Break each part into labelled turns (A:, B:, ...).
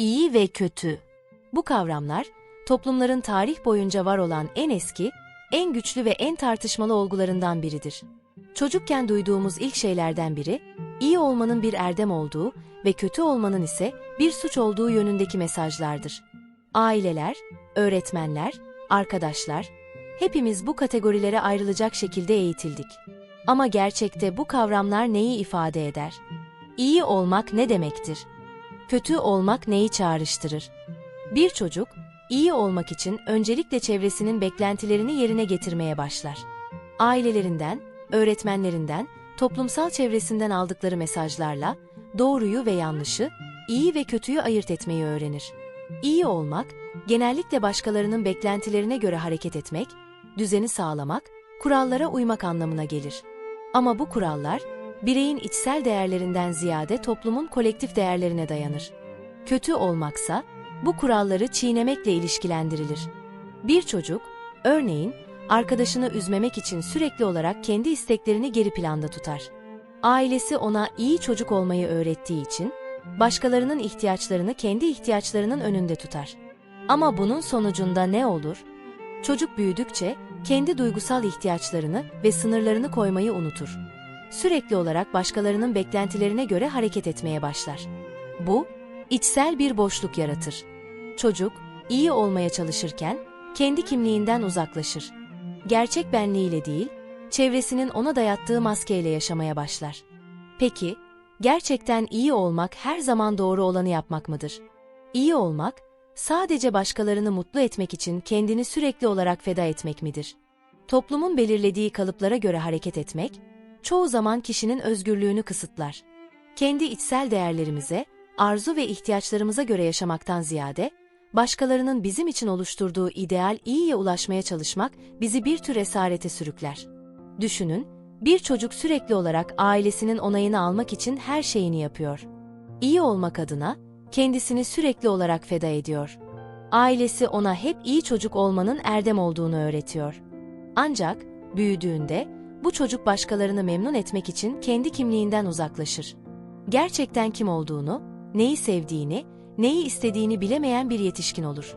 A: iyi ve kötü. Bu kavramlar, toplumların tarih boyunca var olan en eski, en güçlü ve en tartışmalı olgularından biridir. Çocukken duyduğumuz ilk şeylerden biri, iyi olmanın bir erdem olduğu ve kötü olmanın ise bir suç olduğu yönündeki mesajlardır. Aileler, öğretmenler, arkadaşlar, hepimiz bu kategorilere ayrılacak şekilde eğitildik. Ama gerçekte bu kavramlar neyi ifade eder? İyi olmak ne demektir? Kötü olmak neyi çağrıştırır? Bir çocuk, iyi olmak için öncelikle çevresinin beklentilerini yerine getirmeye başlar. Ailelerinden, öğretmenlerinden, toplumsal çevresinden aldıkları mesajlarla doğruyu ve yanlışı, iyi ve kötüyü ayırt etmeyi öğrenir. İyi olmak, genellikle başkalarının beklentilerine göre hareket etmek, düzeni sağlamak, kurallara uymak anlamına gelir. Ama bu kurallar, bireyin içsel değerlerinden ziyade toplumun kolektif değerlerine dayanır. Kötü olmaksa, bu kuralları çiğnemekle ilişkilendirilir. Bir çocuk, örneğin, arkadaşını üzmemek için sürekli olarak kendi isteklerini geri planda tutar. Ailesi ona iyi çocuk olmayı öğrettiği için, başkalarının ihtiyaçlarını kendi ihtiyaçlarının önünde tutar. Ama bunun sonucunda ne olur? Çocuk büyüdükçe kendi duygusal ihtiyaçlarını ve sınırlarını koymayı unutur. Sürekli olarak başkalarının beklentilerine göre hareket etmeye başlar. Bu, içsel bir boşluk yaratır. Çocuk, iyi olmaya çalışırken kendi kimliğinden uzaklaşır. Gerçek benliğiyle değil, çevresinin ona dayattığı maskeyle yaşamaya başlar. Peki, gerçekten iyi olmak her zaman doğru olanı yapmak mıdır? İyi olmak, sadece başkalarını mutlu etmek için kendini sürekli olarak feda etmek midir? Toplumun belirlediği kalıplara göre hareket etmek, çoğu zaman kişinin özgürlüğünü kısıtlar. Kendi içsel değerlerimize, arzu ve ihtiyaçlarımıza göre yaşamaktan ziyade, başkalarının bizim için oluşturduğu ideal iyiye ulaşmaya çalışmak bizi bir tür esarete sürükler. Düşünün, bir çocuk sürekli olarak ailesinin onayını almak için her şeyini yapıyor. İyi olmak adına kendisini sürekli olarak feda ediyor. Ailesi ona hep iyi çocuk olmanın erdem olduğunu öğretiyor. Ancak büyüdüğünde bu çocuk başkalarını memnun etmek için kendi kimliğinden uzaklaşır. Gerçekten kim olduğunu, neyi sevdiğini, neyi istediğini bilemeyen bir yetişkin olur.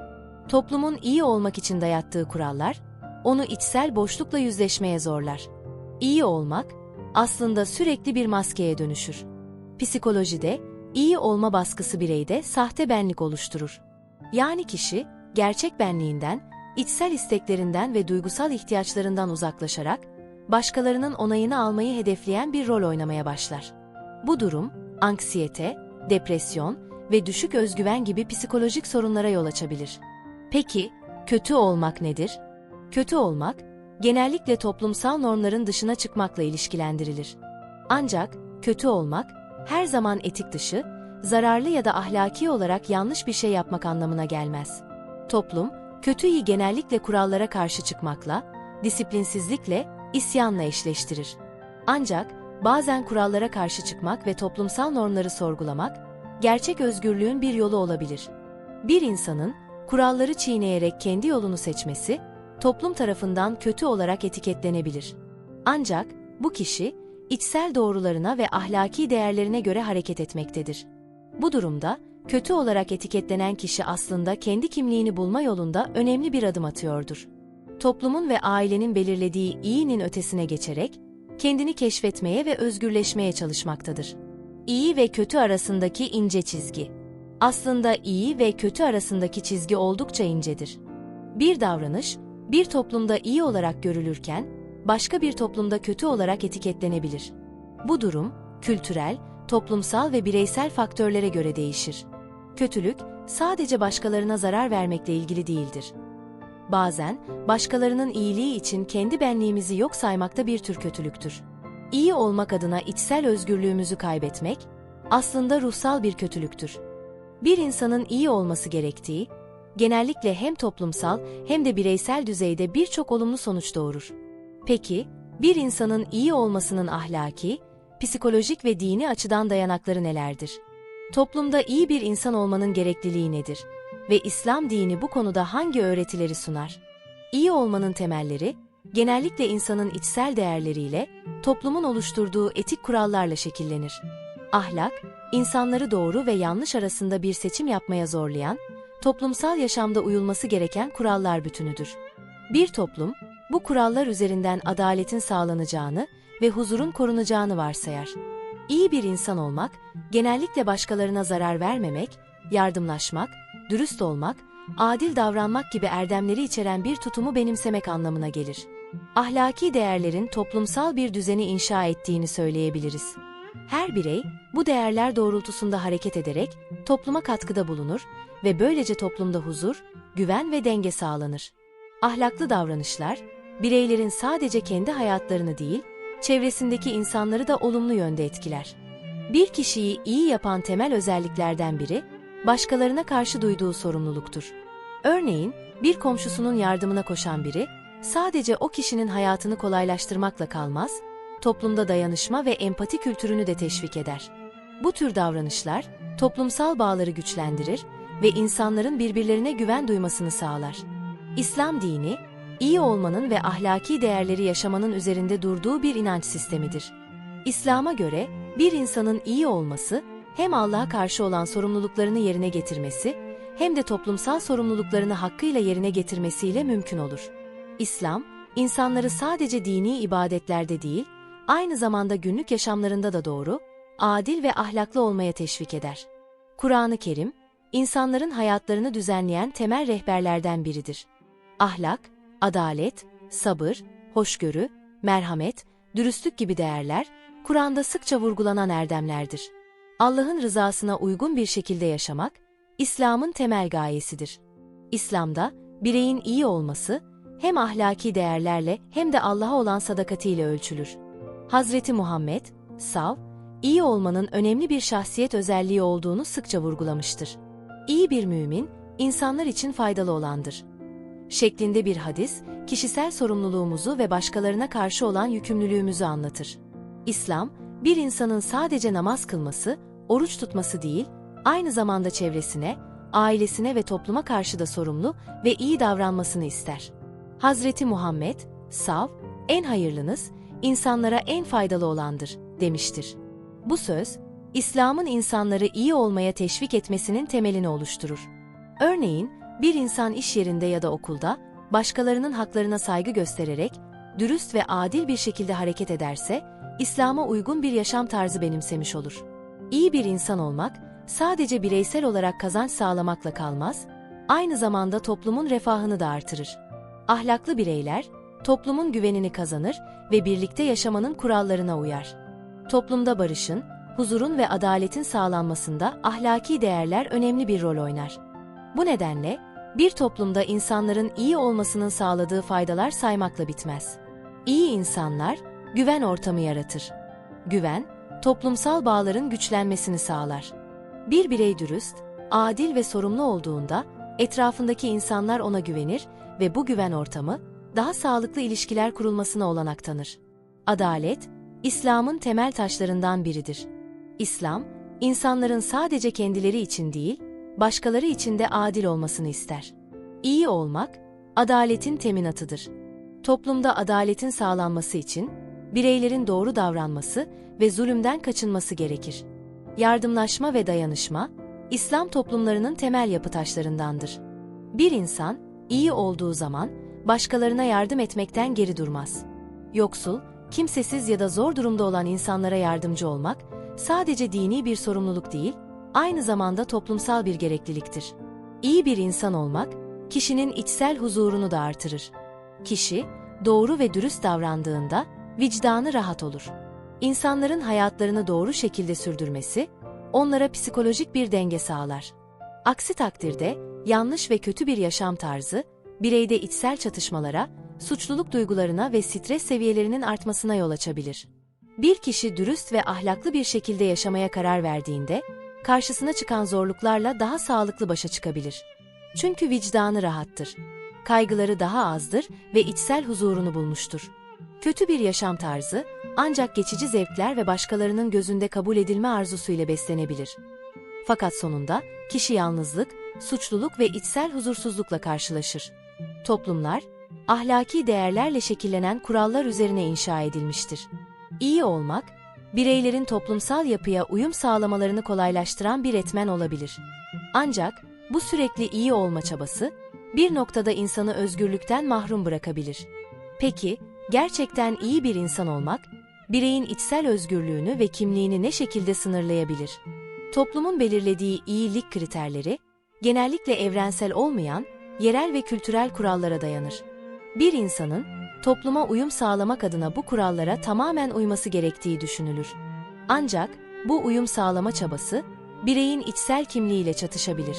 A: Toplumun iyi olmak için dayattığı kurallar, onu içsel boşlukla yüzleşmeye zorlar. İyi olmak, aslında sürekli bir maskeye dönüşür. Psikolojide, iyi olma baskısı bireyde sahte benlik oluşturur. Yani kişi, gerçek benliğinden, içsel isteklerinden ve duygusal ihtiyaçlarından uzaklaşarak, başkalarının onayını almayı hedefleyen bir rol oynamaya başlar. Bu durum, anksiyete, depresyon ve düşük özgüven gibi psikolojik sorunlara yol açabilir. Peki, kötü olmak nedir? Kötü olmak, genellikle toplumsal normların dışına çıkmakla ilişkilendirilir. Ancak, kötü olmak, her zaman etik dışı, zararlı ya da ahlaki olarak yanlış bir şey yapmak anlamına gelmez. Toplum, kötüyü genellikle kurallara karşı çıkmakla, disiplinsizlikle, isyanla eşleştirir. Ancak, bazen kurallara karşı çıkmak ve toplumsal normları sorgulamak, gerçek özgürlüğün bir yolu olabilir. Bir insanın, kuralları çiğneyerek kendi yolunu seçmesi, toplum tarafından kötü olarak etiketlenebilir. Ancak, bu kişi, içsel doğrularına ve ahlaki değerlerine göre hareket etmektedir. Bu durumda, kötü olarak etiketlenen kişi aslında kendi kimliğini bulma yolunda önemli bir adım atıyordur. Toplumun ve ailenin belirlediği iyinin ötesine geçerek, kendini keşfetmeye ve özgürleşmeye çalışmaktadır. İyi ve kötü arasındaki ince çizgi. Aslında iyi ve kötü arasındaki çizgi oldukça incedir. Bir davranış, bir toplumda iyi olarak görülürken, başka bir toplumda kötü olarak etiketlenebilir. Bu durum, kültürel, toplumsal ve bireysel faktörlere göre değişir. Kötülük, sadece başkalarına zarar vermekle ilgili değildir. Bazen, başkalarının iyiliği için kendi benliğimizi yok saymakta bir tür kötülüktür. İyi olmak adına içsel özgürlüğümüzü kaybetmek, aslında ruhsal bir kötülüktür. Bir insanın iyi olması gerektiği, genellikle hem toplumsal hem de bireysel düzeyde birçok olumlu sonuç doğurur. Peki, bir insanın iyi olmasının ahlaki, psikolojik ve dini açıdan dayanakları nelerdir? Toplumda iyi bir insan olmanın gerekliliği nedir? Ve İslam dini bu konuda hangi öğretileri sunar? İyi olmanın temelleri, genellikle insanın içsel değerleriyle, toplumun oluşturduğu etik kurallarla şekillenir. Ahlak, insanları doğru ve yanlış arasında bir seçim yapmaya zorlayan, toplumsal yaşamda uyulması gereken kurallar bütünüdür. Bir toplum, bu kurallar üzerinden adaletin sağlanacağını ve huzurun korunacağını varsayar. İyi bir insan olmak, genellikle başkalarına zarar vermemek, yardımlaşmak, dürüst olmak, adil davranmak gibi erdemleri içeren bir tutumu benimsemek anlamına gelir. Ahlaki değerlerin toplumsal bir düzeni inşa ettiğini söyleyebiliriz. Her birey bu değerler doğrultusunda hareket ederek topluma katkıda bulunur ve böylece toplumda huzur, güven ve denge sağlanır. Ahlaklı davranışlar, bireylerin sadece kendi hayatlarını değil, çevresindeki insanları da olumlu yönde etkiler. Bir kişiyi iyi yapan temel özelliklerden biri, başkalarına karşı duyduğu sorumluluktur. Örneğin, bir komşusunun yardımına koşan biri, sadece o kişinin hayatını kolaylaştırmakla kalmaz, toplumda dayanışma ve empati kültürünü de teşvik eder. Bu tür davranışlar, toplumsal bağları güçlendirir ve insanların birbirlerine güven duymasını sağlar. İslam dini, iyi olmanın ve ahlaki değerleri yaşamanın üzerinde durduğu bir inanç sistemidir. İslam'a göre bir insanın iyi olması, hem Allah'a karşı olan sorumluluklarını yerine getirmesi, hem de toplumsal sorumluluklarını hakkıyla yerine getirmesiyle mümkün olur. İslam, insanları sadece dini ibadetlerde değil, aynı zamanda günlük yaşamlarında da doğru, adil ve ahlaklı olmaya teşvik eder. Kur'an-ı Kerim, insanların hayatlarını düzenleyen temel rehberlerden biridir. Ahlak, adalet, sabır, hoşgörü, merhamet, dürüstlük gibi değerler, Kur'an'da sıkça vurgulanan erdemlerdir. Allah'ın rızasına uygun bir şekilde yaşamak, İslam'ın temel gayesidir. İslam'da, bireyin iyi olması, hem ahlaki değerlerle hem de Allah'a olan sadakatiyle ölçülür. Hazreti Muhammed, sav, iyi olmanın önemli bir şahsiyet özelliği olduğunu sıkça vurgulamıştır. İyi bir mümin, insanlar için faydalı olandır. Şeklinde bir hadis, kişisel sorumluluğumuzu ve başkalarına karşı olan yükümlülüğümüzü anlatır. İslam, bir insanın sadece namaz kılması, oruç tutması değil, aynı zamanda çevresine, ailesine ve topluma karşı da sorumlu ve iyi davranmasını ister. Hazreti Muhammed, sav, en hayırlınız, insanlara en faydalı olandır, demiştir. Bu söz, İslam'ın insanları iyi olmaya teşvik etmesinin temelini oluşturur. Örneğin, bir insan iş yerinde ya da okulda, başkalarının haklarına saygı göstererek, dürüst ve adil bir şekilde hareket ederse, İslam'a uygun bir yaşam tarzı benimsemiş olur. İyi bir insan olmak, sadece bireysel olarak kazanç sağlamakla kalmaz, aynı zamanda toplumun refahını da artırır. Ahlaklı bireyler, toplumun güvenini kazanır ve birlikte yaşamanın kurallarına uyar. Toplumda barışın, huzurun ve adaletin sağlanmasında ahlaki değerler önemli bir rol oynar. Bu nedenle, bir toplumda insanların iyi olmasının sağladığı faydalar saymakla bitmez. İyi insanlar, güven ortamı yaratır. Güven, toplumsal bağların güçlenmesini sağlar. Bir birey dürüst, adil ve sorumlu olduğunda, etrafındaki insanlar ona güvenir ve bu güven ortamı, daha sağlıklı ilişkiler kurulmasına olanak tanır. Adalet, İslam'ın temel taşlarından biridir. İslam, insanların sadece kendileri için değil, başkaları için de adil olmasını ister. İyi olmak, adaletin teminatıdır. Toplumda adaletin sağlanması için, bireylerin doğru davranması ve zulümden kaçınması gerekir. Yardımlaşma ve dayanışma, İslam toplumlarının temel yapı taşlarındandır. Bir insan, iyi olduğu zaman, başkalarına yardım etmekten geri durmaz. Yoksul, kimsesiz ya da zor durumda olan insanlara yardımcı olmak, sadece dini bir sorumluluk değil, aynı zamanda toplumsal bir gerekliliktir. İyi bir insan olmak, kişinin içsel huzurunu da artırır. Kişi, doğru ve dürüst davrandığında, vicdanı rahat olur. İnsanların hayatlarını doğru şekilde sürdürmesi, onlara psikolojik bir denge sağlar. Aksi takdirde, yanlış ve kötü bir yaşam tarzı, bireyde içsel çatışmalara, suçluluk duygularına ve stres seviyelerinin artmasına yol açabilir. Bir kişi dürüst ve ahlaklı bir şekilde yaşamaya karar verdiğinde, karşısına çıkan zorluklarla daha sağlıklı başa çıkabilir. Çünkü vicdanı rahattır. Kaygıları daha azdır ve içsel huzurunu bulmuştur. Kötü bir yaşam tarzı, ancak geçici zevkler ve başkalarının gözünde kabul edilme arzusuyla beslenebilir. Fakat sonunda kişi yalnızlık, suçluluk ve içsel huzursuzlukla karşılaşır. Toplumlar, ahlaki değerlerle şekillenen kurallar üzerine inşa edilmiştir. İyi olmak, bireylerin toplumsal yapıya uyum sağlamalarını kolaylaştıran bir etmen olabilir. Ancak bu sürekli iyi olma çabası bir noktada insanı özgürlükten mahrum bırakabilir. Peki, gerçekten iyi bir insan olmak, bireyin içsel özgürlüğünü ve kimliğini ne şekilde sınırlayabilir? Toplumun belirlediği iyilik kriterleri, genellikle evrensel olmayan, yerel ve kültürel kurallara dayanır. Bir insanın, topluma uyum sağlamak adına bu kurallara tamamen uyması gerektiği düşünülür. Ancak, bu uyum sağlama çabası, bireyin içsel kimliğiyle çatışabilir.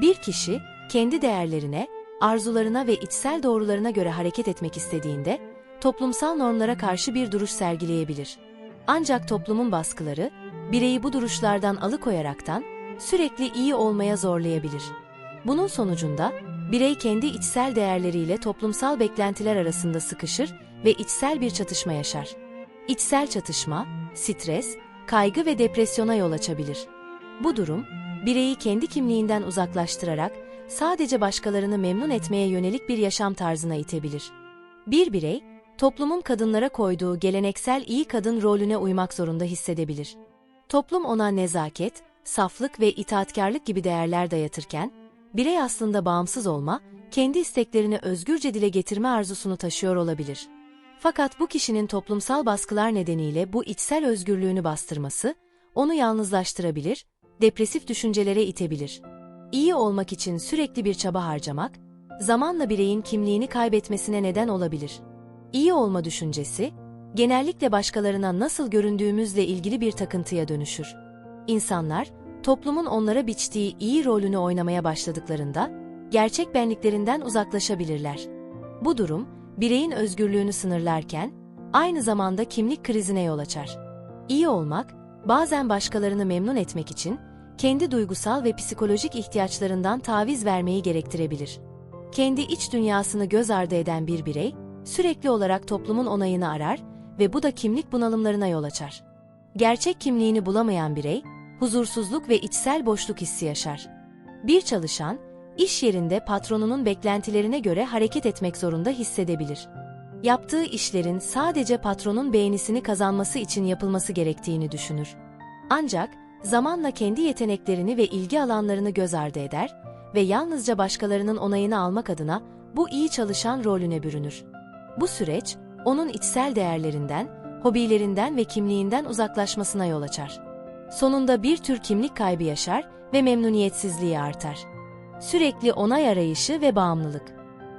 A: Bir kişi, kendi değerlerine, arzularına ve içsel doğrularına göre hareket etmek istediğinde, toplumsal normlara karşı bir duruş sergileyebilir. Ancak toplumun baskıları, bireyi bu duruşlardan alıkoyaraktan, sürekli iyi olmaya zorlayabilir. Bunun sonucunda, birey kendi içsel değerleriyle toplumsal beklentiler arasında sıkışır ve içsel bir çatışma yaşar. İçsel çatışma, stres, kaygı ve depresyona yol açabilir. Bu durum, bireyi kendi kimliğinden uzaklaştırarak sadece başkalarını memnun etmeye yönelik bir yaşam tarzına itebilir. Bir birey, toplumun kadınlara koyduğu geleneksel iyi kadın rolüne uymak zorunda hissedebilir. Toplum ona nezaket, saflık ve itaatkarlık gibi değerler dayatırken, birey aslında bağımsız olma, kendi isteklerini özgürce dile getirme arzusunu taşıyor olabilir. Fakat bu kişinin toplumsal baskılar nedeniyle bu içsel özgürlüğünü bastırması, onu yalnızlaştırabilir, depresif düşüncelere itebilir. İyi olmak için sürekli bir çaba harcamak, zamanla bireyin kimliğini kaybetmesine neden olabilir. İyi olma düşüncesi, genellikle başkalarına nasıl göründüğümüzle ilgili bir takıntıya dönüşür. İnsanlar, toplumun onlara biçtiği iyi rolünü oynamaya başladıklarında, gerçek benliklerinden uzaklaşabilirler. Bu durum, bireyin özgürlüğünü sınırlarken, aynı zamanda kimlik krizine yol açar. İyi olmak, bazen başkalarını memnun etmek için, kendi duygusal ve psikolojik ihtiyaçlarından taviz vermeyi gerektirebilir. Kendi iç dünyasını göz ardı eden bir birey, sürekli olarak toplumun onayını arar ve bu da kimlik bunalımlarına yol açar. Gerçek kimliğini bulamayan birey, huzursuzluk ve içsel boşluk hissi yaşar. Bir çalışan, iş yerinde patronunun beklentilerine göre hareket etmek zorunda hissedebilir. Yaptığı işlerin sadece patronun beğenisini kazanması için yapılması gerektiğini düşünür. Ancak zamanla kendi yeteneklerini ve ilgi alanlarını göz ardı eder ve yalnızca başkalarının onayını almak adına bu iyi çalışan rolüne bürünür. Bu süreç, onun içsel değerlerinden, hobilerinden ve kimliğinden uzaklaşmasına yol açar. Sonunda bir tür kimlik kaybı yaşar ve memnuniyetsizliği artar. Sürekli onay arayışı ve bağımlılık.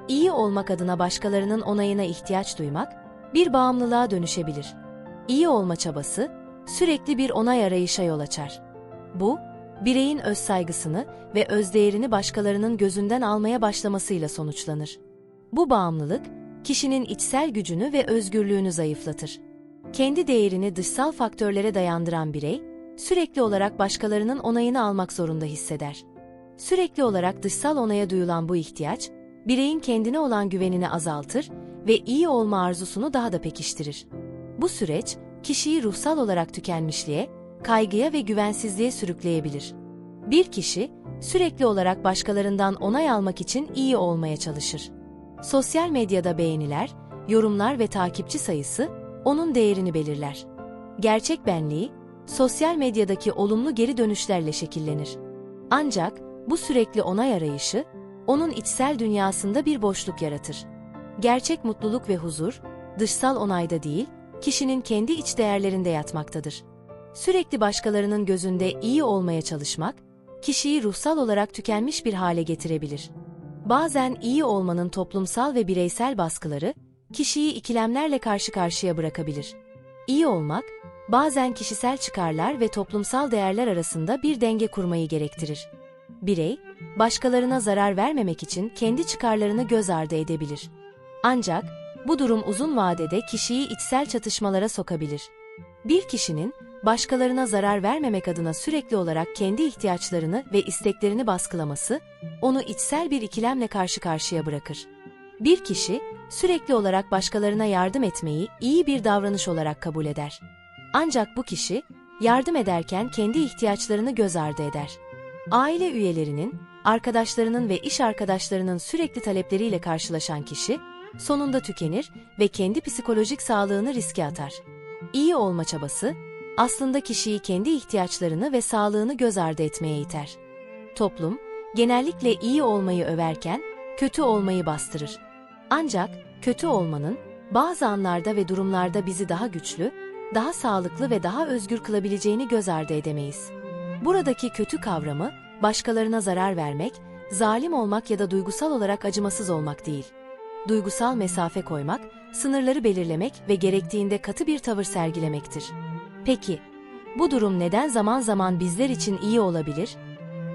A: İyi olmak adına başkalarının onayına ihtiyaç duymak, bir bağımlılığa dönüşebilir. İyi olma çabası, sürekli bir onay arayışa yol açar. Bu, bireyin öz saygısını ve özdeğerini başkalarının gözünden almaya başlamasıyla sonuçlanır. Bu bağımlılık, kişinin içsel gücünü ve özgürlüğünü zayıflatır. Kendi değerini dışsal faktörlere dayandıran birey, sürekli olarak başkalarının onayını almak zorunda hisseder. Sürekli olarak dışsal onaya duyulan bu ihtiyaç, bireyin kendine olan güvenini azaltır ve iyi olma arzusunu daha da pekiştirir. Bu süreç, kişiyi ruhsal olarak tükenmişliğe, kaygıya ve güvensizliğe sürükleyebilir. Bir kişi, sürekli olarak başkalarından onay almak için iyi olmaya çalışır. Sosyal medyada beğeniler, yorumlar ve takipçi sayısı onun değerini belirler. Gerçek benliği, sosyal medyadaki olumlu geri dönüşlerle şekillenir. Ancak bu sürekli onay arayışı, onun içsel dünyasında bir boşluk yaratır. Gerçek mutluluk ve huzur, dışsal onayda değil, kişinin kendi iç değerlerinde yatmaktadır. Sürekli başkalarının gözünde iyi olmaya çalışmak, kişiyi ruhsal olarak tükenmiş bir hale getirebilir. Bazen iyi olmanın toplumsal ve bireysel baskıları, kişiyi ikilemlerle karşı karşıya bırakabilir. İyi olmak, bazen kişisel çıkarlar ve toplumsal değerler arasında bir denge kurmayı gerektirir. Birey, başkalarına zarar vermemek için kendi çıkarlarını göz ardı edebilir. Ancak bu durum uzun vadede kişiyi içsel çatışmalara sokabilir. Bir kişinin başkalarına zarar vermemek adına sürekli olarak kendi ihtiyaçlarını ve isteklerini baskılaması, onu içsel bir ikilemle karşı karşıya bırakır. Bir kişi sürekli olarak başkalarına yardım etmeyi iyi bir davranış olarak kabul eder. Ancak bu kişi yardım ederken kendi ihtiyaçlarını göz ardı eder. Aile üyelerinin, arkadaşlarının ve iş arkadaşlarının sürekli talepleriyle karşılaşan kişi, sonunda tükenir ve kendi psikolojik sağlığını riske atar. İyi olma çabası, aslında kişiyi kendi ihtiyaçlarını ve sağlığını göz ardı etmeye iter. Toplum, genellikle iyi olmayı överken, kötü olmayı bastırır. Ancak, kötü olmanın, bazı anlarda ve durumlarda bizi daha güçlü, daha sağlıklı ve daha özgür kılabileceğini göz ardı edemeyiz. Buradaki kötü kavramı, başkalarına zarar vermek, zalim olmak ya da duygusal olarak acımasız olmak değil. Duygusal mesafe koymak, sınırları belirlemek ve gerektiğinde katı bir tavır sergilemektir. Peki, bu durum neden zaman zaman bizler için iyi olabilir?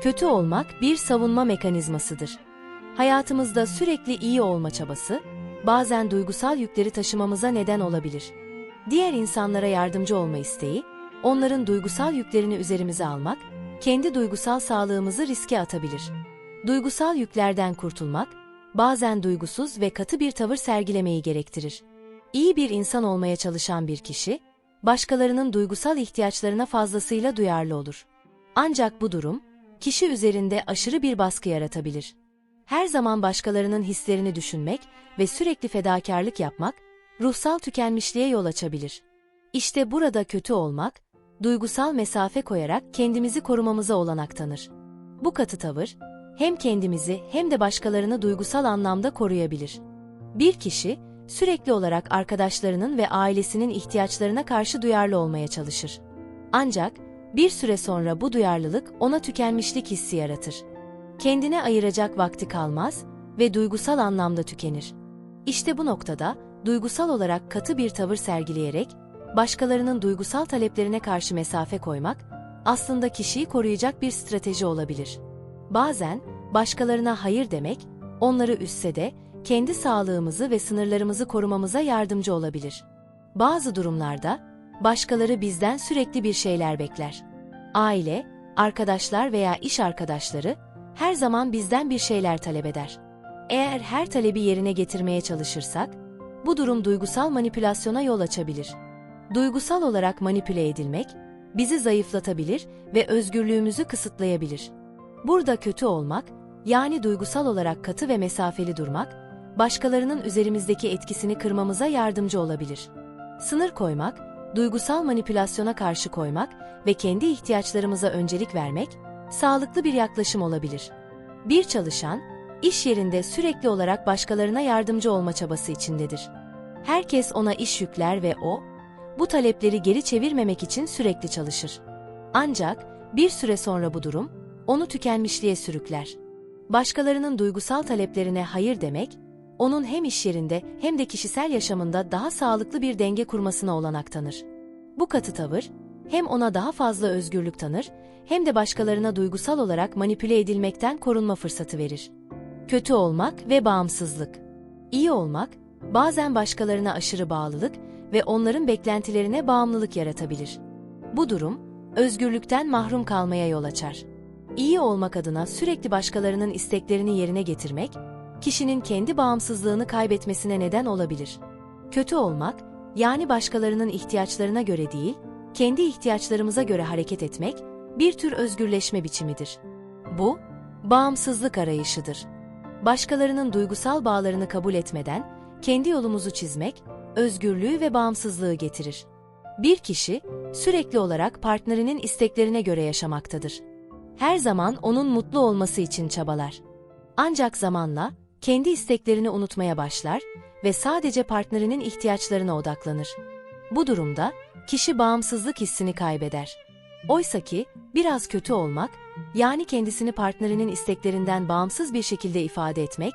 A: Kötü olmak bir savunma mekanizmasıdır. Hayatımızda sürekli iyi olma çabası, bazen duygusal yükleri taşımamıza neden olabilir. Diğer insanlara yardımcı olma isteği, onların duygusal yüklerini üzerimize almak, kendi duygusal sağlığımızı riske atabilir. Duygusal yüklerden kurtulmak, bazen duygusuz ve katı bir tavır sergilemeyi gerektirir. İyi bir insan olmaya çalışan bir kişi, başkalarının duygusal ihtiyaçlarına fazlasıyla duyarlı olur. Ancak bu durum, kişi üzerinde aşırı bir baskı yaratabilir. Her zaman başkalarının hislerini düşünmek ve sürekli fedakarlık yapmak, ruhsal tükenmişliğe yol açabilir. İşte burada kötü olmak, duygusal mesafe koyarak kendimizi korumamıza olanak tanır. Bu katı tavır, hem kendimizi hem de başkalarını duygusal anlamda koruyabilir. Bir kişi, sürekli olarak arkadaşlarının ve ailesinin ihtiyaçlarına karşı duyarlı olmaya çalışır. Ancak, bir süre sonra bu duyarlılık ona tükenmişlik hissi yaratır. Kendine ayıracak vakti kalmaz ve duygusal anlamda tükenir. İşte bu noktada, duygusal olarak katı bir tavır sergileyerek, başkalarının duygusal taleplerine karşı mesafe koymak, aslında kişiyi koruyacak bir strateji olabilir. Bazen, başkalarına hayır demek, onları üstse de, kendi sağlığımızı ve sınırlarımızı korumamıza yardımcı olabilir. Bazı durumlarda, başkaları bizden sürekli bir şeyler bekler. Aile, arkadaşlar veya iş arkadaşları, her zaman bizden bir şeyler talep eder. Eğer her talebi yerine getirmeye çalışırsak, bu durum duygusal manipülasyona yol açabilir. Duygusal olarak manipüle edilmek, bizi zayıflatabilir ve özgürlüğümüzü kısıtlayabilir. Burada kötü olmak, yani duygusal olarak katı ve mesafeli durmak, başkalarının üzerimizdeki etkisini kırmamıza yardımcı olabilir. Sınır koymak, duygusal manipülasyona karşı koymak ve kendi ihtiyaçlarımıza öncelik vermek, sağlıklı bir yaklaşım olabilir. Bir çalışan, iş yerinde sürekli olarak başkalarına yardımcı olma çabası içindedir. Herkes ona iş yükler ve o, bu talepleri geri çevirmemek için sürekli çalışır. Ancak bir süre sonra bu durum, onu tükenmişliğe sürükler. Başkalarının duygusal taleplerine hayır demek, onun hem iş yerinde hem de kişisel yaşamında daha sağlıklı bir denge kurmasına olanak tanır. Bu katı tavır, hem ona daha fazla özgürlük tanır, hem de başkalarına duygusal olarak manipüle edilmekten korunma fırsatı verir. Kötü olmak ve bağımsızlık. İyi olmak, bazen başkalarına aşırı bağlılık ve onların beklentilerine bağımlılık yaratabilir. Bu durum, özgürlükten mahrum kalmaya yol açar. İyi olmak adına sürekli başkalarının isteklerini yerine getirmek, kişinin kendi bağımsızlığını kaybetmesine neden olabilir. Kötü olmak, yani başkalarının ihtiyaçlarına göre değil, kendi ihtiyaçlarımıza göre hareket etmek, bir tür özgürleşme biçimidir. Bu, bağımsızlık arayışıdır. Başkalarının duygusal bağlarını kabul etmeden, kendi yolumuzu çizmek, özgürlüğü ve bağımsızlığı getirir. Bir kişi, sürekli olarak partnerinin isteklerine göre yaşamaktadır. Her zaman onun mutlu olması için çabalar. Ancak zamanla, kendi isteklerini unutmaya başlar ve sadece partnerinin ihtiyaçlarına odaklanır. Bu durumda kişi bağımsızlık hissini kaybeder. Oysa ki biraz kötü olmak, yani kendisini partnerinin isteklerinden bağımsız bir şekilde ifade etmek,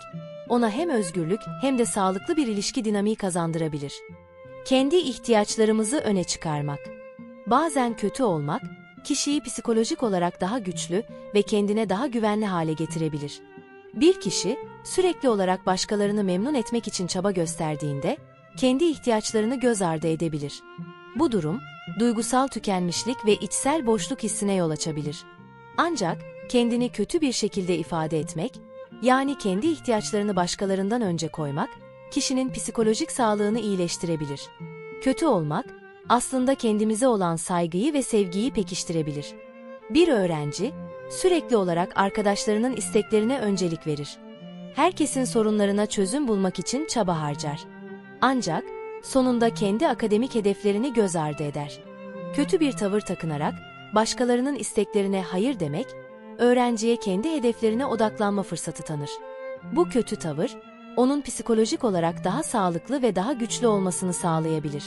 A: ona hem özgürlük hem de sağlıklı bir ilişki dinamiği kazandırabilir. Kendi ihtiyaçlarımızı öne çıkarmak. Bazen kötü olmak, kişiyi psikolojik olarak daha güçlü ve kendine daha güvenli hale getirebilir. Bir kişi, sürekli olarak başkalarını memnun etmek için çaba gösterdiğinde, kendi ihtiyaçlarını göz ardı edebilir. Bu durum, duygusal tükenmişlik ve içsel boşluk hissine yol açabilir. Ancak kendini kötü bir şekilde ifade etmek, yani kendi ihtiyaçlarını başkalarından önce koymak, kişinin psikolojik sağlığını iyileştirebilir. Kötü olmak, aslında kendimize olan saygıyı ve sevgiyi pekiştirebilir. Bir öğrenci, sürekli olarak arkadaşlarının isteklerine öncelik verir. Herkesin sorunlarına çözüm bulmak için çaba harcar. Ancak sonunda kendi akademik hedeflerini göz ardı eder. Kötü bir tavır takınarak başkalarının isteklerine hayır demek, öğrenciye kendi hedeflerine odaklanma fırsatı tanır. Bu kötü tavır, onun psikolojik olarak daha sağlıklı ve daha güçlü olmasını sağlayabilir.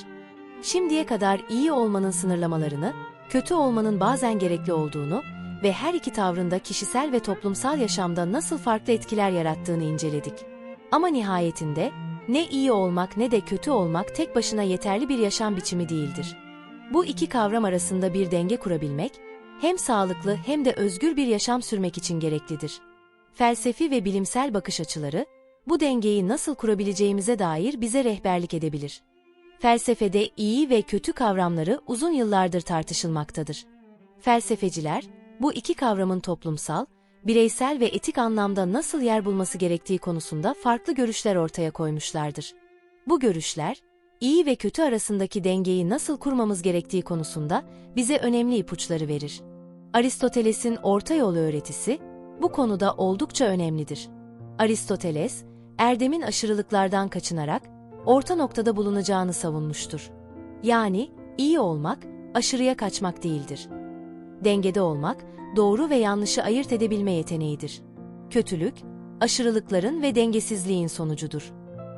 A: Şimdiye kadar iyi olmanın sınırlamalarını, kötü olmanın bazen gerekli olduğunu ve her iki tavrında kişisel ve toplumsal yaşamda nasıl farklı etkiler yarattığını inceledik. Ama nihayetinde ne iyi olmak ne de kötü olmak tek başına yeterli bir yaşam biçimi değildir. Bu iki kavram arasında bir denge kurabilmek, hem sağlıklı hem de özgür bir yaşam sürmek için gereklidir. Felsefi ve bilimsel bakış açıları, bu dengeyi nasıl kurabileceğimize dair bize rehberlik edebilir. Felsefede iyi ve kötü kavramları uzun yıllardır tartışılmaktadır. Felsefeciler, bu iki kavramın toplumsal, bireysel ve etik anlamda nasıl yer bulması gerektiği konusunda farklı görüşler ortaya koymuşlardır. Bu görüşler, iyi ve kötü arasındaki dengeyi nasıl kurmamız gerektiği konusunda bize önemli ipuçları verir. Aristoteles'in orta yol öğretisi bu konuda oldukça önemlidir. Aristoteles, erdemin aşırılıklardan kaçınarak orta noktada bulunacağını savunmuştur. Yani iyi olmak aşırıya kaçmak değildir. Dengede olmak doğru ve yanlışı ayırt edebilme yeteneğidir. Kötülük, aşırılıkların ve dengesizliğin sonucudur.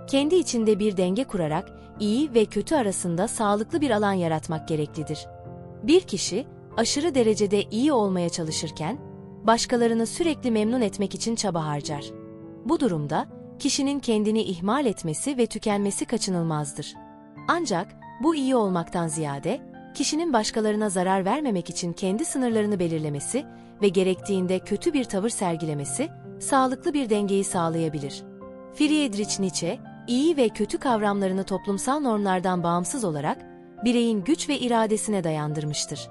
A: Kendi içinde bir denge kurarak iyi ve kötü arasında sağlıklı bir alan yaratmak gereklidir. Bir kişi aşırı derecede iyi olmaya çalışırken başkalarını sürekli memnun etmek için çaba harcar. Bu durumda kişinin kendini ihmal etmesi ve tükenmesi kaçınılmazdır. Ancak bu iyi olmaktan ziyade kişinin başkalarına zarar vermemek için kendi sınırlarını belirlemesi ve gerektiğinde kötü bir tavır sergilemesi sağlıklı bir dengeyi sağlayabilir. Friedrich Nietzsche, iyi ve kötü kavramlarını toplumsal normlardan bağımsız olarak bireyin güç ve iradesine dayandırmıştır.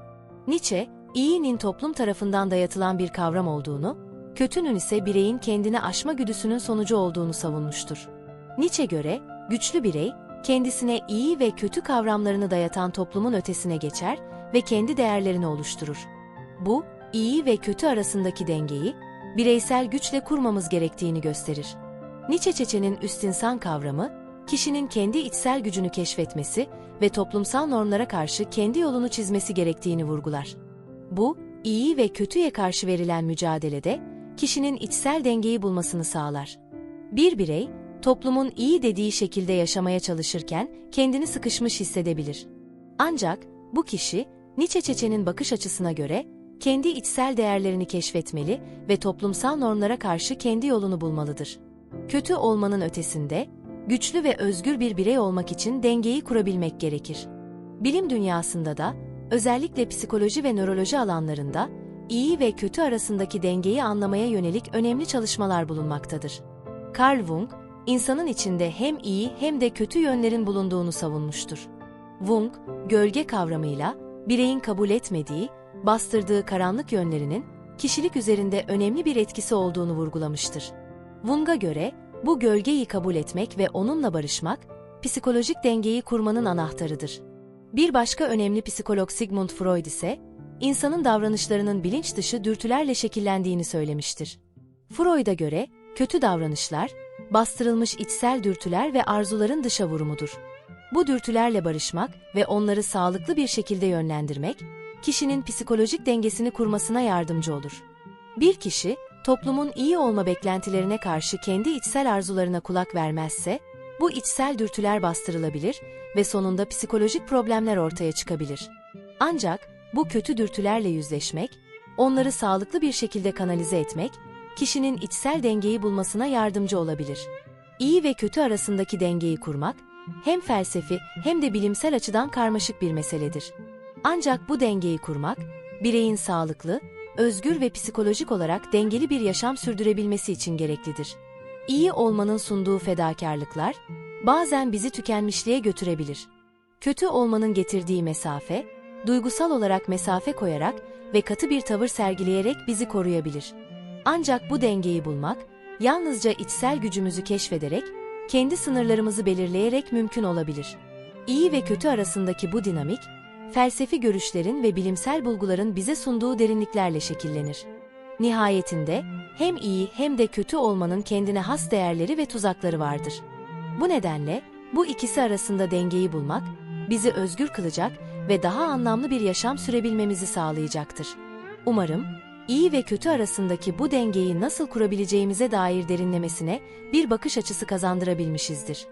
A: Nietzsche, iyinin toplum tarafından dayatılan bir kavram olduğunu, kötünün ise bireyin kendini aşma güdüsünün sonucu olduğunu savunmuştur. Nietzsche göre, güçlü birey, kendisine iyi ve kötü kavramlarını dayatan toplumun ötesine geçer ve kendi değerlerini oluşturur. Bu, iyi ve kötü arasındaki dengeyi, bireysel güçle kurmamız gerektiğini gösterir. Nietzsche çeçenin üst insan kavramı, kişinin kendi içsel gücünü keşfetmesi ve toplumsal normlara karşı kendi yolunu çizmesi gerektiğini vurgular. Bu, iyi ve kötüye karşı verilen mücadelede, kişinin içsel dengeyi bulmasını sağlar. Bir birey, toplumun iyi dediği şekilde yaşamaya çalışırken kendini sıkışmış hissedebilir. Ancak bu kişi, Nietzsche Çeçe'nin bakış açısına göre, kendi içsel değerlerini keşfetmeli ve toplumsal normlara karşı kendi yolunu bulmalıdır. Kötü olmanın ötesinde, güçlü ve özgür bir birey olmak için dengeyi kurabilmek gerekir. Bilim dünyasında da, özellikle psikoloji ve nöroloji alanlarında, iyi ve kötü arasındaki dengeyi anlamaya yönelik önemli çalışmalar bulunmaktadır. Carl Jung, insanın içinde hem iyi hem de kötü yönlerin bulunduğunu savunmuştur. Jung, gölge kavramıyla, bireyin kabul etmediği, bastırdığı karanlık yönlerinin, kişilik üzerinde önemli bir etkisi olduğunu vurgulamıştır. Jung'a göre, bu gölgeyi kabul etmek ve onunla barışmak, psikolojik dengeyi kurmanın anahtarıdır. Bir başka önemli psikolog Sigmund Freud ise, insanın davranışlarının bilinç dışı dürtülerle şekillendiğini söylemiştir. Freud'a göre, kötü davranışlar, bastırılmış içsel dürtüler ve arzuların dışa vurumudur. Bu dürtülerle barışmak ve onları sağlıklı bir şekilde yönlendirmek, kişinin psikolojik dengesini kurmasına yardımcı olur. Bir kişi, toplumun iyi olma beklentilerine karşı kendi içsel arzularına kulak vermezse, bu içsel dürtüler bastırılabilir ve sonunda psikolojik problemler ortaya çıkabilir. Ancak bu kötü dürtülerle yüzleşmek, onları sağlıklı bir şekilde kanalize etmek, kişinin içsel dengeyi bulmasına yardımcı olabilir. İyi ve kötü arasındaki dengeyi kurmak, hem felsefi hem de bilimsel açıdan karmaşık bir meseledir. Ancak bu dengeyi kurmak, bireyin sağlıklı, özgür ve psikolojik olarak dengeli bir yaşam sürdürebilmesi için gereklidir. İyi olmanın sunduğu fedakarlıklar, bazen bizi tükenmişliğe götürebilir. Kötü olmanın getirdiği mesafe, duygusal olarak mesafe koyarak ve katı bir tavır sergileyerek bizi koruyabilir. Ancak bu dengeyi bulmak, yalnızca içsel gücümüzü keşfederek, kendi sınırlarımızı belirleyerek mümkün olabilir. İyi ve kötü arasındaki bu dinamik, felsefi görüşlerin ve bilimsel bulguların bize sunduğu derinliklerle şekillenir. Nihayetinde hem iyi hem de kötü olmanın kendine has değerleri ve tuzakları vardır. Bu nedenle bu ikisi arasında dengeyi bulmak bizi özgür kılacak ve daha anlamlı bir yaşam sürebilmemizi sağlayacaktır. Umarım, iyi ve kötü arasındaki bu dengeyi nasıl kurabileceğimize dair derinlemesine bir bakış açısı kazandırabilmişizdir.